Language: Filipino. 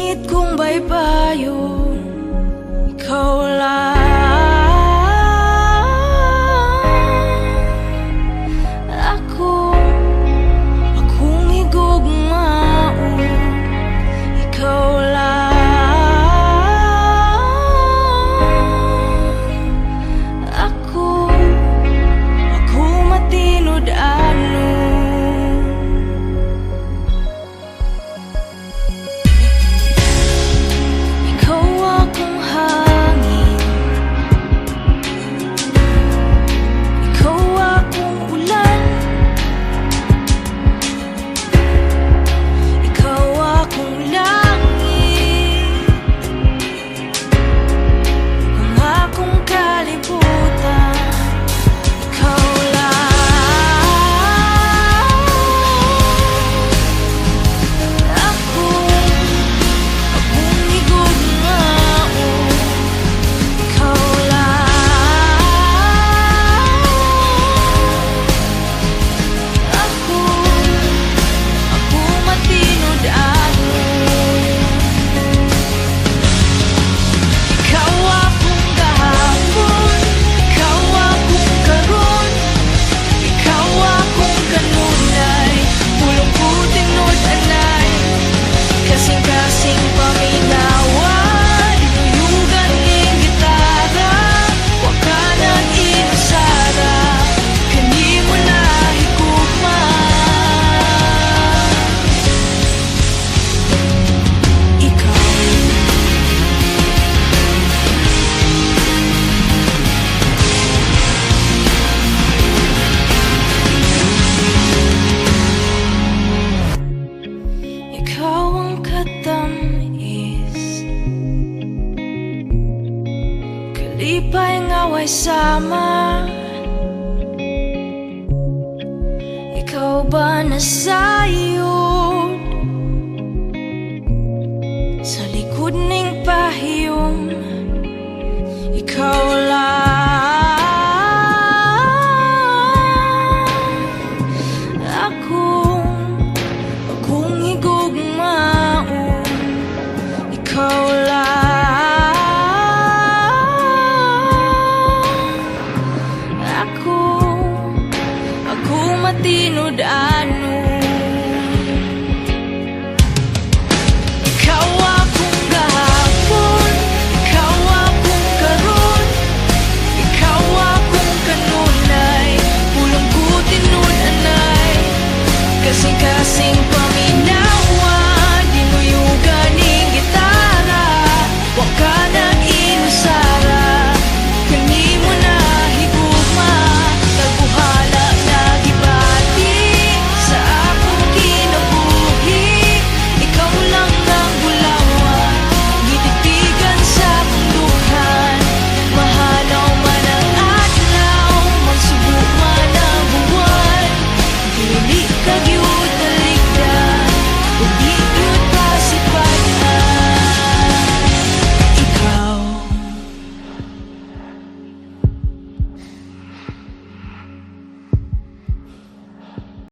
Ngunit kung ba'y payo Ikaw lang. Ikaw ang katamis Kalipay ngaway sama. Ikaw ba na sayod Sa likod ning pahiyom Ikaw lang. would I?